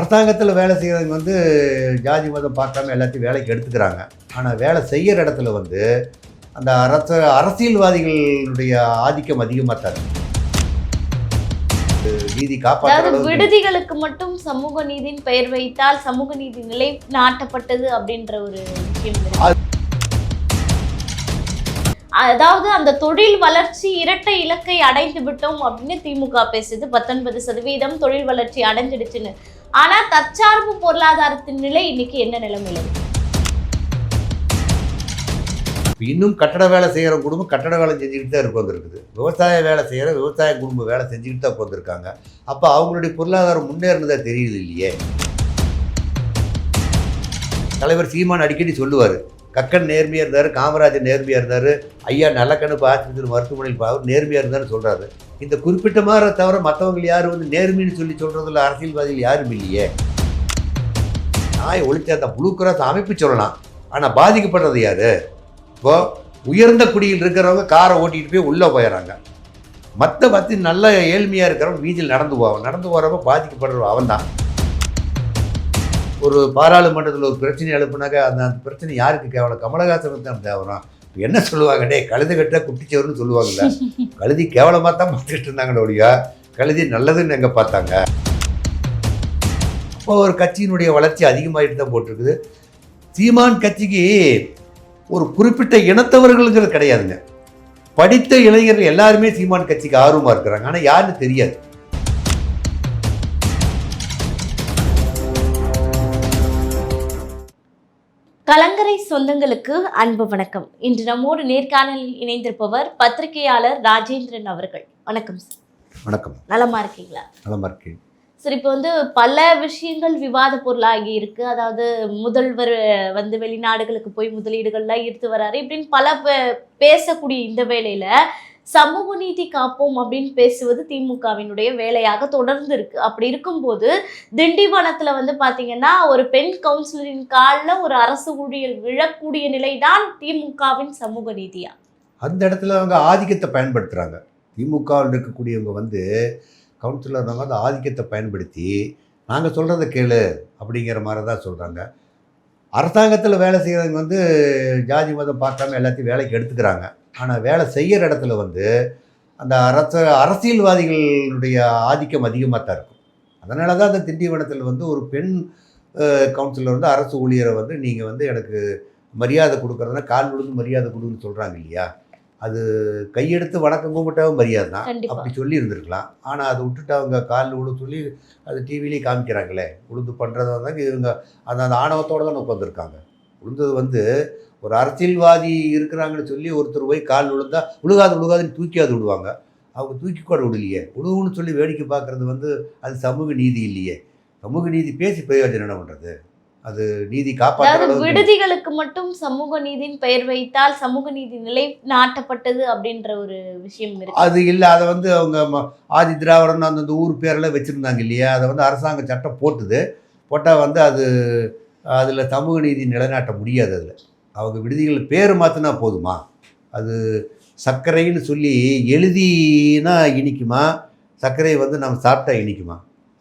அரசாங்கத்தில் வேலை செய்கிறவங்க வந்து ஜாதி மதம் பார்க்காம எல்லாத்தையும் வேலைக்கு எடுத்துக்கிறாங்க. ஆனால் வேலை செய்கிற இடத்துல வந்து அந்த அரச அரசியல்வாதிகளுடைய ஆதிக்கம் அதிகமாக தரும். நீதி காப்பாற்ற விடுதிகளுக்கு மட்டும் சமூக நீதியின் பெயர் வைத்தால் சமூக நீதி நிலை நாட்டப்பட்டது அப்படின்ற ஒரு விஷயம். அதாவது அந்த தொழில் வளர்ச்சி இரட்டை இலக்கை அடைந்து விட்டோம் அப்படின்னு திமுக பேசுது. பத்தொன்பது சதவீதம் தொழில் வளர்ச்சி அடைஞ்சிடுச்சுன்னு. ஆனா தற்சார்பு பொருளாதாரத்தின் நிலை இன்னைக்கு என்ன நிலைமையில இருக்கு? இன்னும் கட்டட வேலை செய்கிற குடும்பம் கட்டட வேலை செஞ்சுக்கிட்டு தான் உட்காந்துருக்குது விவசாய வேலை செய்கிற விவசாய குடும்பம் வேலை செஞ்சுக்கிட்டு தான் உட்காந்துருக்காங்க அப்போ அவங்களுடைய பொருளாதாரம் முன்னேறினதாக தெரியுது இல்லையே? தலைவர் சீமான் அடிக்கடி சொல்லுவார் கக்கன் நேர்மையாக இருந்தார் காமராஜர் நேர்மையாக இருந்தார் ஐயா நல்லக்கணுப்பு ஆஸ்பத்திரி மருத்துவமனையில் பா- அவர் நேர்மையாக இருந்தார்னு சொல்கிறாரு இந்த குறிப்பிட்ட மாதிரி தவிர மற்றவங்க யாரும் வந்து நேர்மைன்னு சொல்லி சொல்கிறதுல அரசியல்வாதிகள் யாரும் இல்லையே. நாய் ஒழிச்ச அந்த ப்ளூ கிராஸ் அமைப்பு சொல்லலாம். ஆனால் பாதிக்கப்படுறது யார்? இப்போ உயர்ந்த குடியில் இருக்கிறவங்க காரை ஓட்டிகிட்டு போய் உள்ளே போயிடறாங்க மற்ற பற்றி நல்ல ஏழ்மையாக இருக்கிறவங்க வீதியில் நடந்து போவான் நடந்து போகிறவங்க பாதிக்கப்படுறவன் அவன் தான் ஒரு பாராளுமன்றத்தில் ஒரு பிரச்சனை எழுப்புனாக்க அந்த அந்த பிரச்சனை யாருக்கு கேவலம் கமலஹாசனுக்கு தான் தேவரம் என்ன சொல்லுவாங்க டே கழுது கட்ட குட்டிச்சவர்னு சொல்லுவாங்கல்ல கழுதி கேவலமாக தான் பார்த்துக்கிட்டு இருந்தாங்களே ஒழியா கழுதி நல்லதுன்னு எங்கே பார்த்தாங்க? இப்போ ஒரு கட்சியினுடைய வளர்ச்சி அதிகமாகிட்டு தான் போட்டிருக்குது. சீமான் கட்சிக்கு ஒரு குறிப்பிட்ட இனத்தவர்களுங்கிறது கிடையாதுங்க. படித்த இளைஞர்கள் எல்லாருமே சீமான் கட்சிக்கு ஆர்வமாக இருக்கிறாங்க. ஆனால் யாருன்னு தெரியாது. கலங்கரை சொந்தங்களுக்கு அன்பு வணக்கம். இன்று நம்மோடு நேர்காணலில் இணைந்திருப்பவர் பத்திரிகையாளர் ராஜேந்திரன் அவர்கள். வணக்கம் சார். வணக்கம். நலமா இருக்கீங்களா? நலமா இருக்கேன். சரி இப்போ வந்து பல விஷயங்கள் விவாத பொருளாகி இருக்கு. அதாவது முதல்வர் வந்து வெளிநாடுகளுக்கு போய் முதலீடுகள்லாம் ஈர்த்து வராரு. இப்படின்னு பல பேசக்கூடிய இந்த வேளையில சமூக நீதி காப்போம் அப்படின்னு பேசுவது திமுகவினுடைய வேலையாக தொடர்ந்து இருக்கு. அப்படி இருக்கும்போது திண்டிவனத்துல வந்து பாத்தீங்கன்னா ஒரு பெண் கவுன்சிலரின் காலில் ஒரு அரசு ஊழியர் விழக்கூடிய நிலைதான் திமுகவின் சமூக நீதியா? அந்த இடத்துல அவங்க ஆதிக்கத்தை பயன்படுத்துகிறாங்க திமுகவில் இருக்கக்கூடியவங்க வந்து கவுன்சிலர் வந்து ஆதிக்கத்தை பயன்படுத்தி நாங்கள் சொல்கிறத கேளு அப்படிங்கிற மாதிரி தான் சொல்கிறாங்க அரசாங்கத்தில் வேலை செய்கிறவங்க வந்து ஜாதி மதம் பார்க்காம எல்லாத்தையும் வேலைக்கு எடுத்துக்கிறாங்க. ஆனால் வேலை செய்கிற இடத்துல வந்து அந்த அரச அரசியல்வாதிகளுடைய ஆதிக்கம் அதிகமாக தான் இருக்கும். அதனால தான் அந்த திண்டிவனத்தில் வந்து ஒரு பெண் கவுன்சிலர் வந்து அரசு ஊழியரை வந்து நீங்கள் வந்து எனக்கு மரியாதை கொடுக்குறதுனா கால் விழுந்து மரியாதை கொடுன்னு சொல்கிறாங்க இல்லையா? அது கையெடுத்து வணக்கம் கும்பிட்டாவும் மரியாதை தான். அப்படி சொல்லி இருந்திருக்கலாம். ஆனால் அதை விட்டுட்டு அவங்க காலில் விழு சொல்லி அது டிவிலேயே காமிக்கிறாங்களே உளுந்து பண்ணுறதா இருந்தாங்க இவங்க அந்த அந்த ஆணவத்தோடு தான் உட்காந்துருக்காங்க உளுந்தது வந்து ஒரு அரசியல்வாதி இருக்கிறாங்கன்னு சொல்லி ஒருத்தர் போய் கால் விழுந்தா விழுகாது விழுகாதுன்னு தூக்கியாது விடுவாங்க. அவங்க தூக்கி கூட விடலையே. விழுவுன்னு சொல்லி வேடிக்கை பார்க்குறது வந்து அது சமூக நீதி இல்லையே. சமூக நீதி பேசி பிரயோஜனம் என்ன பண்ணுறது அது நீதி அளவுக்கு விடுதிகளுக்கு மட்டும் சமூக நீதியின் பெயர் வைத்தால் சமூக நீதி நிலை நாட்டப்பட்டது அப்படின்ற ஒரு விஷயம் இருக்கு. அது இல்லை அதை வந்து அவங்க ஆதி திராவிடன் அந்தந்த ஊர் பேரெல்லாம் வச்சுருந்தாங்க இல்லையா? அதை வந்து அரசாங்க சட்டம் போட்டுது. போட்டால் வந்து அது அதில் சமூக நீதி நிலைநாட்ட முடியாது அதில். அவங்க விடுதிகளில் பேர் மாற்றினா போதுமா? அது சர்க்கரைன்னு சொல்லி எழுதினா இனிக்குமா? சர்க்கரையை வந்து நம்ம சாப்பிட்டா இனிக்குமா?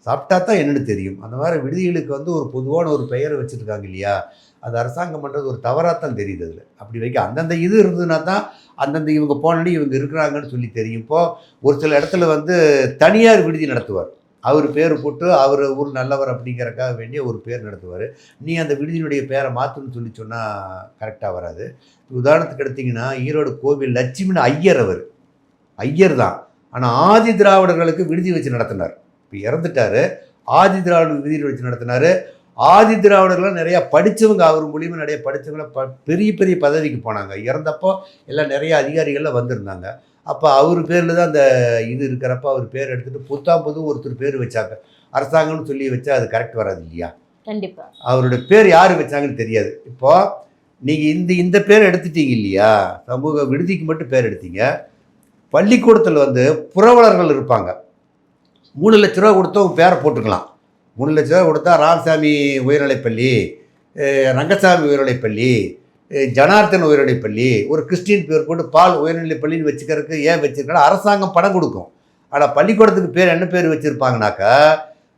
சாப்பிட்டா தான் என்னென்னு தெரியும். அந்த மாதிரி விடுதிகளுக்கு வந்து ஒரு பொதுவான ஒரு பெயரை வச்சுருக்காங்க இல்லையா? அது அரசாங்கம் பண்ணுறது ஒரு தவறாக தான் தெரியுது அதில். அப்படி வைக்க அந்தந்த இது இருந்ததுன்னா தான் அந்தந்த இவங்க போனடி இவங்க இருக்கிறாங்கன்னு சொல்லி தெரியும். இப்போது ஒரு சில இடத்துல வந்து தனியார் விடுதி நடத்துவார். அவர் பேர் போட்டு அவர் ஊர் நல்லவர் அப்படிங்கிறக்காக வேண்டிய ஒரு பேர் நடத்துவார். நீ அந்த விடுதியினுடைய பேரை மாற்றுன்னு சொல்லி சொன்னால் கரெக்டாக வராது. உதாரணத்துக்கு எடுத்தீங்கன்னா ஈரோடு கோவில் லட்சுமின்னு ஐயர் அவர். ஐயர் தான். ஆனால் ஆதி திராவிடர்களுக்கு விடுதி வச்சு நடத்தினார். இப்போ இறந்துட்டாரு. ஆதி திராவிட விடுதி வச்சு நடத்தினார். ஆதி திராவிடர்கள்லாம் நிறையா படித்தவங்க அவர் மூலியமாக நிறைய படித்தவங்கள ப பெரிய பெரிய பதவிக்கு போனாங்க. இறந்தப்போ எல்லாம் நிறைய அதிகாரிகள்லாம் வந்திருந்தாங்க. அப்போ அவர் பேரில் தான் அந்த இது இருக்கிறப்ப அவர் பேர் எடுத்துகிட்டு புத்தாம் புது ஒருத்தர் பேர் வச்சாங்க. அரசாங்கம்னு சொல்லி வச்சா அது கரெக்ட் வராது இல்லையா? கண்டிப்பா. அவரோட பேர் யார் வச்சாங்கன்னு தெரியாது. இப்போ நீங்கள் இந்த இந்த பேர் எடுத்துட்டீங்க இல்லையா? சமூக விடுதிக்கு மட்டும் பேர் எடுத்தீங்க. பள்ளிக்கூடத்தில் வந்து புரவலர்கள் இருப்பாங்க. மூணு லட்ச ரூபா கொடுத்தா உங்க பேரை போட்டுக்கலாம். மூணு லட்ச ரூபா கொடுத்தா ராமசாமி உயர்நிலைப்பள்ளி ரங்கசாமி உயர்நிலைப்பள்ளி ஜனார்த்தன் உயர்நிலைப்பள்ளி ஒரு கிறிஸ்டின் பேர் போட்டு பால் உயர்நிலைப்பள்ளின்னு வச்சுக்கிறதுக்கு ஏன் வச்சிருக்காங்க? அரசாங்கம் பணம் கொடுக்கும். ஆனால் பள்ளிக்கூடத்துக்கு பேர் என்ன பேர் வச்சுருப்பாங்கனாக்கா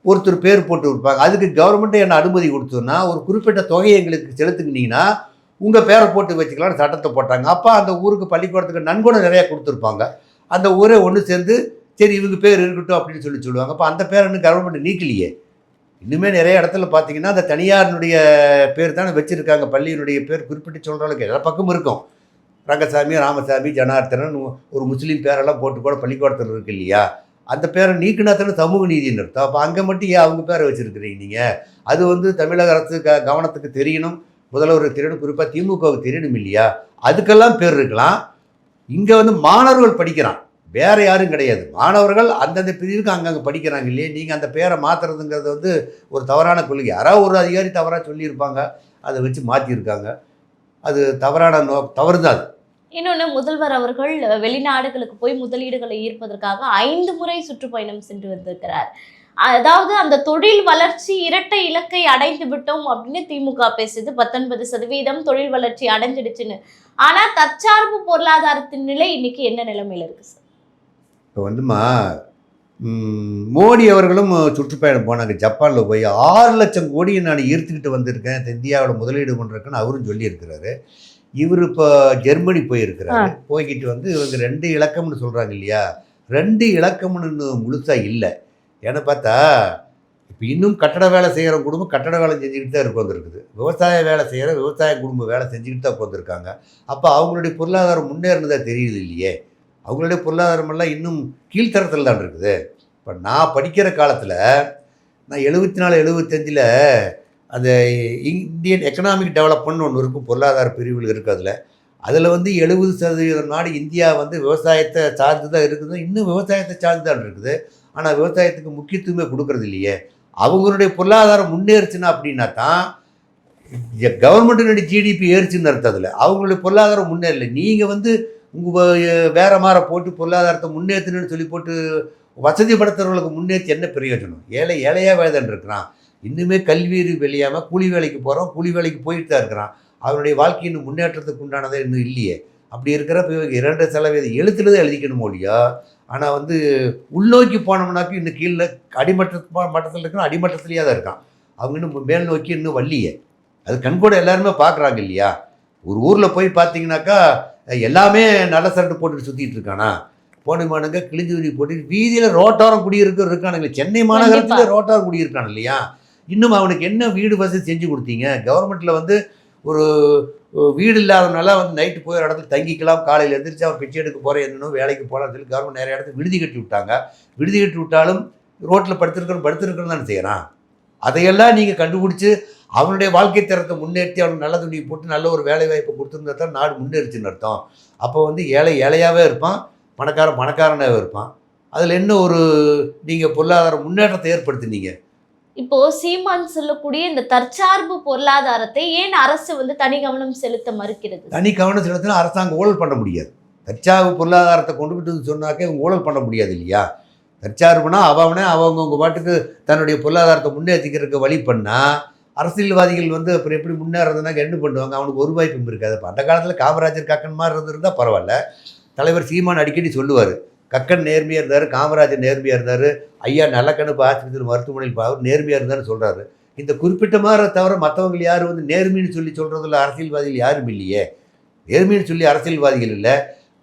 ஒருத்தர் பேர் போட்டு கொடுப்பாங்க அதுக்கு கவர்மெண்ட்டை என்ன அனுமதி கொடுத்தோன்னா ஒரு குறிப்பிட்ட தொகையை எங்களுக்கு செலுத்துக்கினீங்கன்னா உங்கள் பேரை போட்டு வச்சுக்கலாம்னு சட்டத்தை போட்டாங்க. அப்போ அந்த ஊருக்கு பள்ளிக்கூடத்துக்கு நன்கொடை நிறையா கொடுத்துருப்பாங்க. அந்த ஊரே ஒன்று சேர்ந்து சரி இவங்க பேர் இருக்கட்டும் அப்படின்னு சொல்லி சொல்லுவாங்க. அப்போ அந்த பேர் இன்னும் கவர்மெண்ட் நீக்கலையே. இன்னுமே நிறைய இடத்துல பார்த்தீங்கன்னா அந்த தனியாரினுடைய பேர் தானே வச்சுருக்காங்க. பள்ளியினுடைய பேர் குறிப்பிட்டு சொல்கிற அளவுக்கு எல்லா பக்கமும் இருக்கும். ரங்கசாமி ராமசாமி ஜனார்த்தனன் ஒரு முஸ்லீம் பேரெல்லாம் போட்டு கூட பள்ளிக்கூடத்தில் இருக்கு இல்லையா? அந்த பேரை நீக்கினா தானே சமூக நீதினு அர்த்தம். அப்போ அங்கே மட்டும் ஏன் அவங்க பேரை வச்சுருக்கிறீங்க நீங்கள் அது வந்து தமிழக அரசு க கவனத்துக்கு தெரியணும். முதல்வருக்கு தெரியணும். குறிப்பாக திமுகவுக்கு தெரியணும் இல்லையா? அதுக்கெல்லாம் பேர் இருக்கலாம். இங்கே வந்து மாணவர்கள் படிக்கிறான். வேறு யாரும் கிடையாது. மாணவர்கள் அந்தந்த பிரிவுக்கு அங்கங்கே படிக்கிறாங்க இல்லையா? நீங்கள் அந்த பேரை மாற்றுறதுங்கிறது வந்து ஒரு தவறான கொள்கை. யாராவது ஒரு அதிகாரி தவறாக சொல்லியிருப்பாங்க. அதை வச்சு மாற்றியிருக்காங்க அது தவறான நோ தவறு தான் அது. இன்னொன்று முதல்வர் அவர்கள் வெளிநாடுகளுக்கு போய் முதலீடுகளை ஈர்ப்பதற்காக ஐந்து முறை சுற்றுப்பயணம் சென்று வந்திருக்கிறார். அதாவது அந்த தொழில் வளர்ச்சி இரட்டை இலக்கை அடைந்து விட்டோம் அப்படின்னு திமுக பேசுது. பத்தொன்பது சதவீதம் தொழில் வளர்ச்சி அடைஞ்சிடுச்சுன்னு. ஆனால் தற்சார்பு பொருளாதாரத்தின் நிலை இன்னைக்கு என்ன நிலைமையில இருக்கு சார்? இப்போ வந்துமா மோடி அவர்களும் சுற்றுப்பயணம் போனாங்க. ஜப்பானில் போய் ஆறு லட்சம் கோடியை நான் ஈர்த்துக்கிட்டு வந்திருக்கேன். இந்தியாவில் முதலீடு பண்ணுறேன்னு அவரும் சொல்லியிருக்கிறாரு. இவர் இப்போ ஜெர்மனி போயிருக்கிறாரு. போய்கிட்டு வந்து இவங்க ரெண்டு இலக்கம்னு சொல்கிறாங்க இல்லையா? ரெண்டு இலக்கம்னு முழுசாக இல்லை. ஏன்னு பார்த்தா இப்போ இன்னும் கட்டட வேலை செய்கிற குடும்பம் கட்டட வேலை செஞ்சுக்கிட்டு தான் இருக்கு வந்திருக்குது. விவசாய வேலை செய்கிற விவசாய குடும்ப வேலை செஞ்சுக்கிட்டு தான் உட்காந்துருக்காங்க அப்போ அவங்களுடைய பொருளாதாரம் முன்னேறினதா தெரியுது இல்லையே? அவங்களுடைய பொருளாதாரமெல்லாம் இன்னும் கீழ்த்தரத்தில் தான் இருக்குது. இப்போ நான் படிக்கிற காலத்தில் நான் எழுபத்தி நாலு எழுபத்தஞ்சில் அந்த இந்தியன் எக்கனாமிக் டெவலப்மெண்ட் ஒன்று இருக்கும் பொருளாதார பிரிவில் இருக்குது அதில். அதில் வந்து எழுபது சதவீதம் நாடு இந்தியா வந்து விவசாயத்தை சார்ந்து தான் இருக்குது. இன்னும் விவசாயத்தை சார்ந்து தான் இருக்குது. ஆனால் விவசாயத்துக்கு முக்கியத்துவமே கொடுக்கறது இல்லையே. அவங்களுடைய பொருளாதாரம் முன்னேறுச்சுன்னா அப்படின்னா தான் கவர்மெண்ட்டினுடைய ஜிடிபி ஏறிச்சுன்னு அர்த்தம் அதில். அவங்களுடைய பொருளாதாரம் முன்னேறல. நீங்கள் வந்து உங்கள் வேற மாற போட்டு பொருளாதாரத்தை முன்னேற்றணும்னு சொல்லி போட்டு வசதிப்படுத்துறவங்களுக்கு முன்னேற்றி என்ன பிரயோஜனம்? ஏழை ஏழையாக வேதன் இருக்கிறான். இன்னுமே கல்வி வெளியாமல் கூலி வேலைக்கு போகிறோம் கூலி வேலைக்கு போயிட்டு தான் இருக்கிறான். அவனுடைய வாழ்க்கை இன்னும் முன்னேற்றத்துக்கு உண்டானதே இன்னும் இல்லையே. அப்படி இருக்கிறப்ப இவங்க இரண்டு சதவீதம் எழுத்துல தான் எழுதிக்கணும் மொழியா ஆனால் வந்து உள்நோக்கி போனோம்னாக்கி இன்னும் கீழே அடிமட்ட மட்டத்தில் இருக்கிறோம் அடிமட்டத்திலேயே தான் இருக்கான். அவங்க இன்னும் மேல் நோக்கி இன்னும் வள்ளியே. அது கண்கூட எல்லாருமே பார்க்குறாங்க இல்லையா? ஒரு ஊரில் போய் பார்த்தீங்கன்னாக்கா எல்லாமே நல்ல சரட்டு போட்டுட்டு சுற்றிட்டு இருக்கானா? போனமானுங்க கிழிஞ்சுரி போட்டு வீதியில் ரோட்டாரம் குடியிருக்க இருக்கானுங்களே. சென்னை மாநகரத்தில் ரோட்டாரம் குடியிருக்கான் இல்லையா? இன்னும் அவனுக்கு என்ன வீடு வசதி செஞ்சு கொடுத்தீங்க? கவர்மெண்ட்டில் வந்து ஒரு வீடு இல்லாதனால வந்து நைட்டு போய் ஒரு இடத்துல தங்கிக்கலாம் காலையில் எந்திரிச்சு அவன் பிச்சை எடுக்க போகிற என்னன்னு வேலைக்கு போகலாம்னு சொல்லி கவர்மெண்ட் நிறைய இடத்துல விடுதி கட்டி விட்டாங்க. விடுதி கட்டி விட்டாலும் ரோட்டில் படுத்திருக்கணும் படுத்திருக்கணும் தானே செய்கிறான் அதையெல்லாம் நீங்கள் கண்டுபிடிச்சி அவனுடைய வாழ்க்கை தரத்தை முன்னேற்றி அவனுக்கு நல்ல துணியை போட்டு நல்ல ஒரு வேலை வாய்ப்பை கொடுத்துருந்தா தான் நாடு முன்னேறிச்சுன்னு அர்த்தம். அப்போ வந்து ஏழை ஏழையாகவே இருப்பான் பணக்காரன் பணக்காரனாகவே இருப்பான். அதில் என்ன ஒரு நீங்கள் பொருளாதார முன்னேற்றத்தை ஏற்படுத்தினீங்க? இப்போ சீமான் சொல்லக்கூடிய இந்த தற்சார்பு பொருளாதாரத்தை ஏன் அரசு வந்து தனி கவனம் செலுத்த மறுக்கிறது? தனி கவனம் செலுத்தினா அரசாங்கம் ஊழல் பண்ண முடியாது. தற்சார்பு பொருளாதாரத்தை கொண்டுகிட்டு சொன்னாக்க இவங்க ஊழல் பண்ண முடியாது இல்லையா? தற்சார்புனா அவனே அவங்கவுங்க பாட்டுக்கு தன்னுடைய பொருளாதாரத்தை முன்னேற்றிக்கிறதுக்கு வழி பண்ணால் அரசியல்வாதிகள் வந்து அப்புறம் எப்படி முன்னேறதுனாக்க என்ன பண்ணுவாங்க. அவனுக்கு ஒரு வாய்ப்பும் இருக்காது அந்த காலத்தில் காமராஜர் கக்கன் மாதிரி இருந்திருந்தால் பரவாயில்ல. தலைவர் சீமான் அடிக்கடி சொல்லுவார். கக்கன் நேர்மையாக இருந்தார் காமராஜர் நேர்மையாக இருந்தார் ஐயா நல்லக்கணுப்பு ஆஸ்பத்திரி மருத்துவமனையில் அவர் நேர்மையாக இருந்தார்னு சொல்கிறாரு இந்த குறிப்பிட்ட மாதிரி தவிர மற்றவங்க யாரும் வந்து நேர்மைன்னு சொல்லி சொல்கிறதில்ல அரசியல்வாதிகள் யாரும் இல்லையே. நேர்மைன்னு சொல்லி அரசியல்வாதிகள் இல்லை.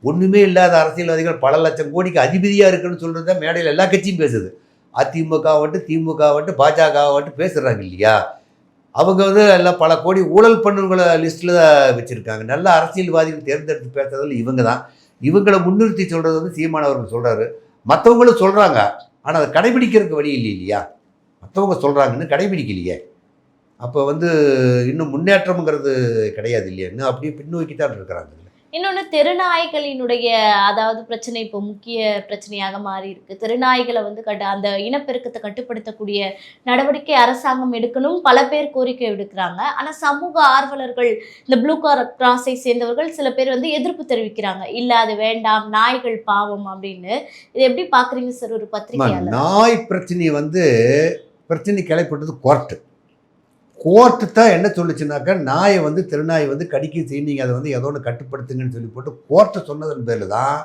ஒன்றுமே இல்லாத அரசியல்வாதிகள் பல லட்சம் கோடிக்கு அதிபதியாக இருக்குன்னு சொல்கிறது தான் மேடையில் எல்லா கட்சியும் பேசுது. அதிமுக வந்துட்டு திமுக வந்துட்டு பாஜக வந்துட்டு பேசுகிறாங்க இல்லையா? அவங்க வந்து எல்லாம் பல கோடி ஊழல் பண்ணுவங்களை லிஸ்ட்டில் தான் வச்சுருக்காங்க. நல்ல அரசியல்வாதிகள் தேர்ந்தெடுத்து பேசுறதில் இவங்க தான். இவங்களை முன்னிறுத்தி சொல்கிறது வந்து சீமான் அவர்கள் சொல்கிறாரு மற்றவங்களும் சொல்கிறாங்க ஆனால் அதை கடைபிடிக்கிறதுக்கு வழி இல்லை இல்லையா? மற்றவங்க சொல்கிறாங்கன்னு கடைபிடிக்கலையே. அப்போ வந்து இன்னும் முன்னேற்றம்ங்கிறது கிடையாது இல்லையா? இன்னும் அப்படியே பின்னோக்கி தான் இருக்கிறாங்க. இன்னொன்று தெருநாய்களினுடைய அதாவது பிரச்சனை இப்போ முக்கிய பிரச்சனையாக மாறி இருக்கு. தெருநாய்களை வந்து கட்ட அந்த இனப்பெருக்கத்தை கட்டுப்படுத்தக்கூடிய நடவடிக்கை அரசாங்கம் எடுக்கணும். பல பேர் கோரிக்கை விடுக்கிறாங்க. ஆனால் சமூக ஆர்வலர்கள் இந்த ப்ளூ கிராஸை சேர்ந்தவர்கள் சில பேர் வந்து எதிர்ப்பு தெரிவிக்கிறாங்க. இல்லை அது வேண்டாம் நாய்கள் பாவம் அப்படின்னு. இதை எப்படி பார்க்குறீங்க சார் ஒரு பத்திரிகையாளர்? நாய் பிரச்சனையை வந்து பிரச்சனை கிளைப்பட்டது கோர்ட்டு கோர்ட்டு தான் என்ன சொல்லுச்சுனாக்கா நாயை வந்து திருநாயை வந்து கடிக்க செய்ய அதை வந்து ஏதோ ஒன்று கட்டுப்படுத்துங்கன்னு சொல்லி போட்டு கோர்ட்டை சொன்னதன் பேரில் தான்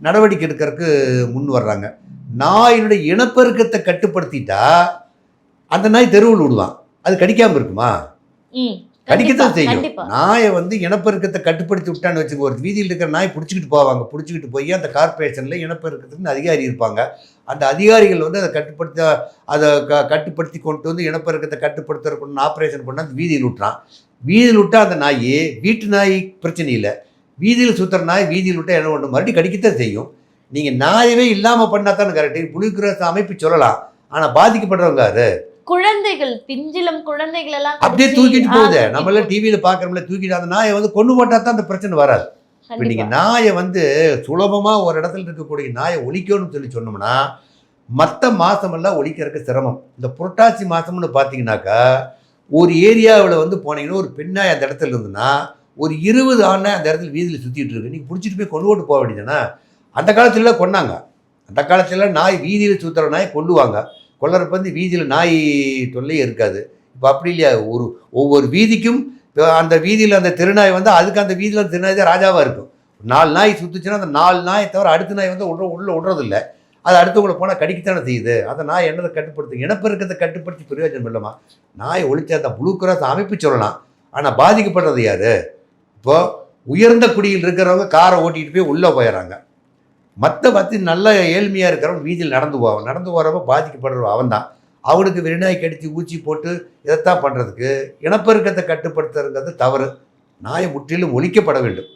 நடவடிக்கை எடுக்கிறதுக்கு முன் வர்றாங்க. நாயினுடைய இனப்பெருக்கத்தை கட்டுப்படுத்திட்டா அந்த நாய் தெருவில் விடுவான். அது கடிக்காமல் இருக்குமா? கடிக்கத்தான் செய்யும். நாயை வந்து இனப்பெருக்கத்தை கட்டுப்படுத்தி விட்டான்னு வச்சுக்கோ ஒரு வீதியில் இருக்கிற நாய் பிடிச்சிக்கிட்டு போவாங்க. பிடிச்சிக்கிட்டு போய் அந்த கார்பரேஷனில் இனப்பெருக்கத்துக்கு அதிகாரி இருப்பாங்க. அந்த அதிகாரிகள் வந்து அதை கட்டுப்படுத்த அதை க கட்டுப்படுத்தி கொண்டு வந்து இனப்பெருக்கத்தை கட்டுப்படுத்துறதுக்கு ஆப்ரேஷன் பண்ண அந்த வீதியில் விட்டுறான் வீதியில் விட்டா அந்த நாய் வீட்டு நாய் பிரச்சனை இல்லை வீதியில் சுற்றுற நாய் வீதியில் விட்டா என்ன பண்ணும்? மறுபடியும் கடிக்கத்தான் செய்யும். நீங்கள் நாயவே இல்லாமல் பண்ணால் தானே கரெக்டு புலிகிரச அமைப்பு சொல்லலாம். ஆனால் பாதிக்கப்படுறவங்க அது குழந்தைகள் பிஞ்சிலம் குழந்தைகள் எல்லாம் அப்படியே தூக்கிட்டு போகுது. நம்மள டிவியில பாக்குறோம்ல தூக்கிட்டு அந்த நாயை வந்து கொண்டு போட்டா தான் அந்த பிரச்சனை வராது. இப்போ கண்டிப்பா. நீங்க நாயை வந்து சுலபமா ஒரு இடத்துல இருக்கக்கூடிய நாயை ஒழிக்கணும்னு சொல்லி சொன்னோம்னா மற்ற மாசமெல்லாம் ஒழிக்கிறதுக்கு சிரமம். இந்த புரட்டாசி மாசம்னு பார்த்தீங்கன்னாக்கா ஒரு ஏரியாவில் வந்து போனீங்கன்னா ஒரு பெண்ணாய் அந்த இடத்துல இருந்துன்னா ஒரு இருபது ஆணை அந்த இடத்துல வீதியில் சுற்றிட்டு இருக்கு. நீங்கள் பிடிச்சிட்டு போய் கொண்டு போட்டு போக வேண்டியதுதானே? அந்த காலத்துல கொன்னாங்க. அந்த காலத்துல நாய் வீதியில் சுற்றுற நாய் கொல்லுவாங்க. கொல்லறப்ப வந்து வீதியில் நாய் தொல்லையே இருக்காது. இப்போ அப்படி இல்லையா? ஒரு ஒவ்வொரு வீதிக்கும் இப்போ அந்த வீதியில் அந்த திருநாய் வந்து அதுக்கு அந்த வீதியில் அந்த திருநாய் தான் ராஜாவாக இருக்கும். நாலு நாய் சுற்றுச்சுன்னா அந்த நாலு நாயை தவிர அடுத்த நாய் வந்து உள்ள உள்ளே விடுறதில்ல அது அடுத்தவங்களை போனால் கடிக்கத்தானே செய்யுது. அந்த நாய் என்னதை கட்டுப்படுத்து இனப்பெருக்கத்தை கட்டுப்படுத்தி பிரயோஜனம் இல்லைமா நாய் ஒழிச்சா அந்த புளூ கிராஸ் அமைப்பு சொல்லலாம். ஆனால் பாதிக்கப்படுறது யாரு? இப்போ உயர்ந்த குடியில் இருக்கிறவங்க காரை ஓட்டிகிட்டு போய் உள்ளே போயிடறாங்க. மற்ற பற்றி நல்ல ஏழ்மையாக இருக்கிறவன் வீதியில் நடந்து போவான். நடந்து போகிறப்ப பாதிக்கப்படுறவன் அவன் தான் அவனுக்கு வெறிநாய் கடித்து ஊசி போட்டு இதைத்தான் பண்ணுறதுக்கு இனப்பெருக்கத்தை கட்டுப்படுத்துறதுங்கிறது தவறு. நாயை முற்றிலும் ஒழிக்கப்பட வேண்டும்.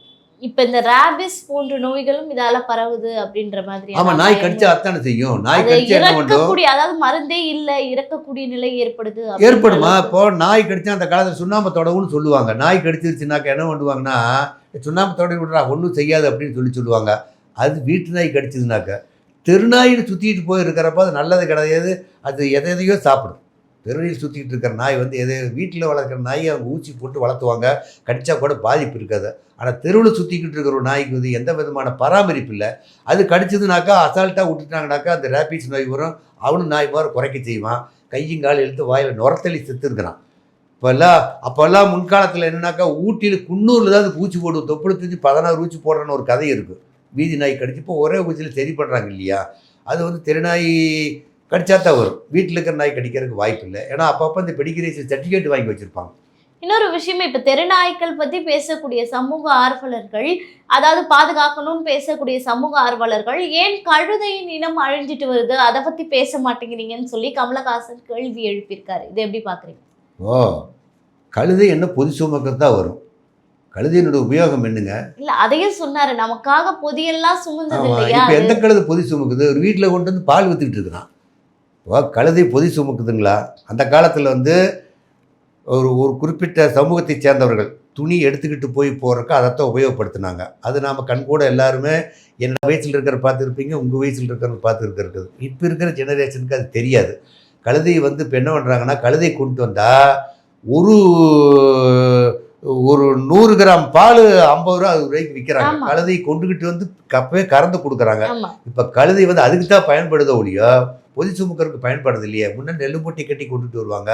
இப்ப இந்த ராபிஸ் போன்ற நோய்களும் இதால பரவுது அப்படின்ற மாதிரி ஆமாம் நாய் கடிச்சா அத்தானே செய்யும். நாய் கடிச்சா என்ன பண்ணும்? அதாவது மருந்தே இல்ல இறக்கக்கூடிய நிலை ஏற்படுது ஏற்படுமா. இப்போ நாய் கடிச்சா அந்த காலத்தில் சுண்ணாம்பு தொடவுன்னு சொல்லுவாங்க. நாய் கடிச்சிருச்சுனாக்கா என்ன பண்ணுவாங்கன்னா சுண்ணாம்பு தொடவி விடுறா ஒன்றும் செய்யாது அப்படின்னு சொல்லி சொல்லுவாங்க. அது வீட்டு நாய் கடிச்சதுனாக்க தெருநாயின்னு சுற்றிட்டு போய் இருக்கிறப்ப அது நல்லது கிடையாது அது எதை எதையோ சாப்பிடும். தெருவில் சுற்றிட்டு இருக்கிற நாய் வந்து எதை வீட்டில் வளர்க்குற நாயை அவங்க ஊசி போட்டு வளர்த்துவாங்க கடிச்சா கூட பாதிப்பு இருக்காது. ஆனால் தெருவில் சுற்றிக்கிட்டு இருக்கிற ஒரு நாய்க்கு வந்து எந்த விதமான பராமரிப்பு இல்லை. அது கடிச்சதுனாக்கா அசால்ட்டாக விட்டுட்டாங்கனாக்கா அந்த ரேபிட்ஸ் நோய் வரும். அவனும் நாய் மாதிரி குறைக்க செய்வான். கையும் கால் இழுத்து வாயில் நுரத்தள்ளி செத்துருக்கிறான். இப்போல்லாம் அப்போல்லாம் முன்காலத்தில் என்னன்னாக்கா ஊட்டியில் குன்னூரில் தான் அது பூச்சி போடுவோம். தொப்புளை தூக்கி பதினாறு ஊச்சி போடுறன்னு ஒரு கதை இருக்குது வீதி நாய் கடிச்சு இப்போ ஒரே ஊசியில் சரி பண்ணுறாங்க இல்லையா? அது வந்து தெருநாய் கடிச்சா தான் வரும். வீட்டில் இருக்கிற நாய் கடிக்கிறதுக்கு வாய்ப்பு இல்லை. ஏன்னா அப்பப்போ இந்த பெடிகிரேஷன் சர்டிஃபிகேட் வாங்கி வச்சுருப்பாங்க. இன்னொரு விஷயம் இப்ப தெருநாய்க்கள் பத்தி பேசக்கூடிய சமூக ஆர்வலர்கள் அதாவது பாதுகாக்கணும்னு பேசக்கூடிய சமூக ஆர்வலர்கள் ஏன் கழுதையின் இனம் அழிஞ்சிட்டு வருது? அதை பத்தி பேச மாட்டேங்கிறீங்கன்னு சொல்லி கமலஹாசன் கேள்வி எழுப்பியிருக்காரு. இது எப்படி பாக்குறீங்க ஓ கழுதை என்ன பொது சுமக்கிறது தான் வரும்? கழுதையினோட உபயோகம் என்னங்க? இல்ல அதையும் சொன்னாரு. நமக்காக பொதியெல்லாம் சுமந்தது இல்லையா இப்போ எந்த கழுதை பொதி சுமக்குது? ஒரு வீட்டில் கொண்டு வந்து பால் வித்துக்கிட்டு இருக்கிறான் இப்போ கழுதை பொதி சுமக்குதுங்களா? அந்த காலத்தில் வந்து ஒரு ஒரு குறிப்பிட்ட சமூகத்தை சேர்ந்தவர்கள் துணி எடுத்துக்கிட்டு போய் போகிறக்கு அதைத்தான் உபயோகப்படுத்தினாங்க. அது நாம் கண்கூட எல்லாருமே என்னோட வயசில் இருக்கிற பார்த்துருப்பீங்க உங்கள் வயசில் இருக்கிறவங்க பார்த்துருக்கிறது. இப்போ இருக்கிற ஜெனரேஷனுக்கு அது தெரியாது. கழுதையை வந்து இப்போ என்ன பண்ணுறாங்கன்னா கழுதை கொண்டு வந்தால் ஒரு ஒரு நூறு கிராம் பால் ஐம்பது ரூபா அறுபது ரூபாய்க்கு விற்கிறாங்க ஆமா. கழுதை கொண்டுகிட்டு வந்து கப்பவே கறந்து கொடுக்குறாங்க. இப்போ கழுதை வந்து அதுக்கு தான் பயன்படுதோ ஒழியோ பொதி சுமக்கிறதுக்கு பயன்படுது இல்லையே. முன்னே நெல்லு மூட்டை கட்டி கொண்டுட்டு வருவாங்க.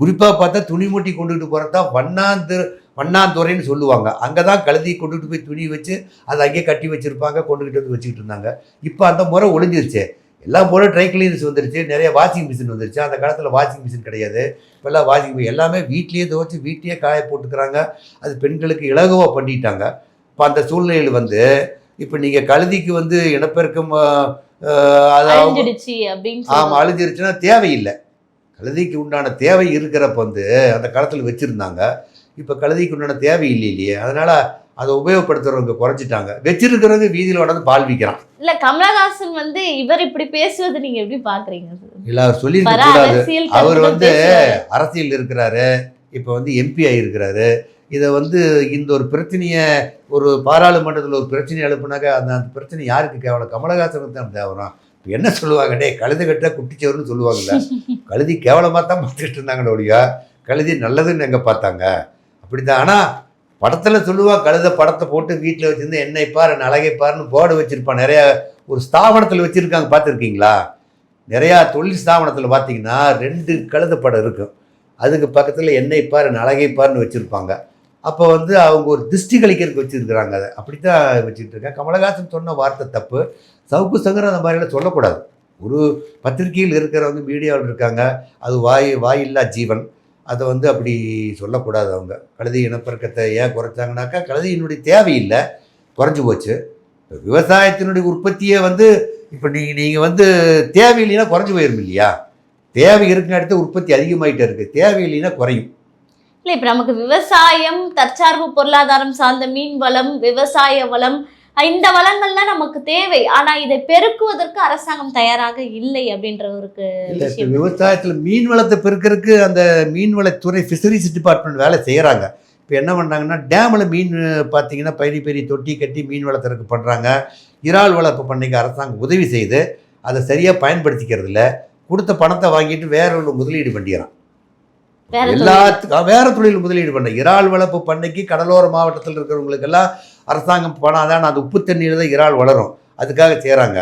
குறிப்பாக பார்த்தா துணி மூட்டி கொண்டுகிட்டு போகிறது தான் வண்ணாந்து வண்ணாந்துறைன்னு சொல்லுவாங்க. அங்கே தான் கழுதையை கொண்டுகிட்டு போய் துணி வச்சு அதை அங்கேயே கட்டி வச்சுருப்பாங்க கொண்டுகிட்டு வந்து வச்சுக்கிட்டு இருந்தாங்க. இப்போ அந்த முறை ஒளிஞ்சிருச்சு. எல்லாம் போல ட்ரை கிளீனர்ஸ் வந்துருச்சு. நிறைய வாஷிங் மிஷின் வந்துருச்சு. அந்த காலத்தில் வாஷிங் மிஷின் கிடையாது. இப்போல்லாம் வாஷிங் எல்லாமே வீட்லேயே துவைச்சி வீட்லேயே காய போட்டுக்கிறாங்க. அது பெண்களுக்கு இலகுவாக பண்ணிட்டாங்க. இப்போ அந்த சூழ்நிலையில் வந்து இப்போ நீங்கள் கழுதிக்கு வந்து இனப்பெருக்கம் ஆமாம். அழிஞ்சிருச்சுன்னா தேவையில்லை. கழுதைக்கு உண்டான தேவை இருக்கிறப்ப வந்து அந்த காலத்தில் வச்சுருந்தாங்க. இப்போ கழுதைக்கு உண்டான தேவை இல்லை இல்லையே. அதனால் அதை உபயோகப்படுத்துறவங்க குறைச்சிட்டாங்க. வச்சிருக்கிறவங்க வீதியில் உடனே பால் விற்கிறான் இல்ல கமலஹாசன் வந்து இவர் இப்படி பேசுவது நீங்க எப்படி பாக்குறீங்க? இல்லை அவர் வர சொல்லியிருக்க அவர் வந்து. அரசியல் இருக்கிறாரு. இப்போ வந்து எம்பி ஆகியிருக்கிறாரு இதை வந்து இந்த ஒரு பிரச்சனையை ஒரு பாராளுமன்றத்தில் ஒரு பிரச்சனை எழுப்புனாக்க அந்த அந்த பிரச்சனை யாருக்கு கேவலம்? கமலஹாசனுக்கு தான் இப்போ என்ன சொல்லுவாங்க? டே கழுது கட்ட குட்டிச்சவர்னு சொல்லுவாங்கல்ல. கழுதி கேவலமாக தான் பார்த்துக்கிட்டு இருந்தாங்க ஒழியா கழுதி நல்லதுன்னு எங்கே பார்த்தாங்க? அப்படி தான் ஆனால் படத்தில் சொல்லுவா கழுத படத்தை போட்டு வீட்டில் வச்சுருந்து என்னை பார் என் அழகை பாருன்னு போர்டு வச்சுருப்பான். நிறையா ஒரு ஸ்தாபனத்தில் வச்சுருக்காங்க பார்த்துருக்கீங்களா? நிறையா தொழில் ஸ்தாபனத்தில் பார்த்தீங்கன்னா ரெண்டு கழுத படம் இருக்கும். அதுக்கு பக்கத்தில் என்னை பார் என் அழகை பாருன்னு வச்சுருப்பாங்க. அப்போ வந்து அவங்க ஒரு திருஷ்டி கழிக்கிறதுக்கு வச்சுருக்குறாங்க அதை. அப்படி தான் வச்சுட்டு இருக்கேன். கமலஹாசன் சொன்ன வார்த்தை தப்பு. சவுக்கு சங்கர் அந்த மாதிரியெல்லாம் சொல்லக்கூடாது. ஒரு பத்திரிகையில் இருக்கிறவங்க மீடியாவில் இருக்காங்க. அது வாய் வாயில்லா ஜீவன். அதை வந்து அப்படி சொல்லக்கூடாது அவங்க. கழுதை இனப்பெருக்கத்தை ஏன் குறைச்சாங்கனாக்கா கழுதையினுடைய தேவையில்லை. குறைஞ்சி போச்சு. இப்போ விவசாயத்தினுடைய உற்பத்தியை வந்து இப்போ நீங்கள் நீங்கள் வந்து தேவையில்லைன்னா குறைஞ்சி போயிடும் இல்லையா? தேவை இருக்குன்னு அடுத்து உற்பத்தி அதிகமாகிட்டே இருக்குது தேவையில்லைன்னா குறையும். இல்லை இப்போ நமக்கு விவசாயம் தற்சார்பு பொருளாதாரம் சார்ந்த மீன் வளம் விவசாய வளம் இந்த வளங்கள்லாம் நமக்கு தேவை. ஆனா இதை பெருக்குவதற்கு அரசாங்கம் தயாராக இல்லை அப்படின்ற ஒரு விவசாயத்தில் மீன் வளத்தை பெருக்கிறதுக்கு அந்த மீன்வளத்துறை ஃபிஷரிஸ் டிபார்ட்மெண்ட் வேலை செய்கிறாங்க இப்போ என்ன பண்ணுறாங்கன்னா டேமில் மீன் பார்த்தீங்கன்னா பெரிய பெரிய தொட்டி கட்டி மீன் வளர்த்துறதுக்கு பண்ணுறாங்க இறால் வளர்ப்பு பண்ணைக்கு அரசாங்கம் உதவி செய்து அதை சரியாக பயன்படுத்திக்கிறது இல்ல கொடுத்த பணத்தை வாங்கிட்டு வேற ஒரு முதலீடு பண்ணிக்கிறான். எல்லாத்துக்கும் வேற தொழில் முதலீடு பண்ண இறால் வளர்ப்பு பண்ணைக்கு கடலோர மாவட்டத்தில் இருக்கிறவங்களுக்கெல்லாம் அரசாங்கம் பணம் தான் அந்த உப்பு தண்ணியில் தான் இறால் வளரும். அதுக்காக செய்கிறாங்க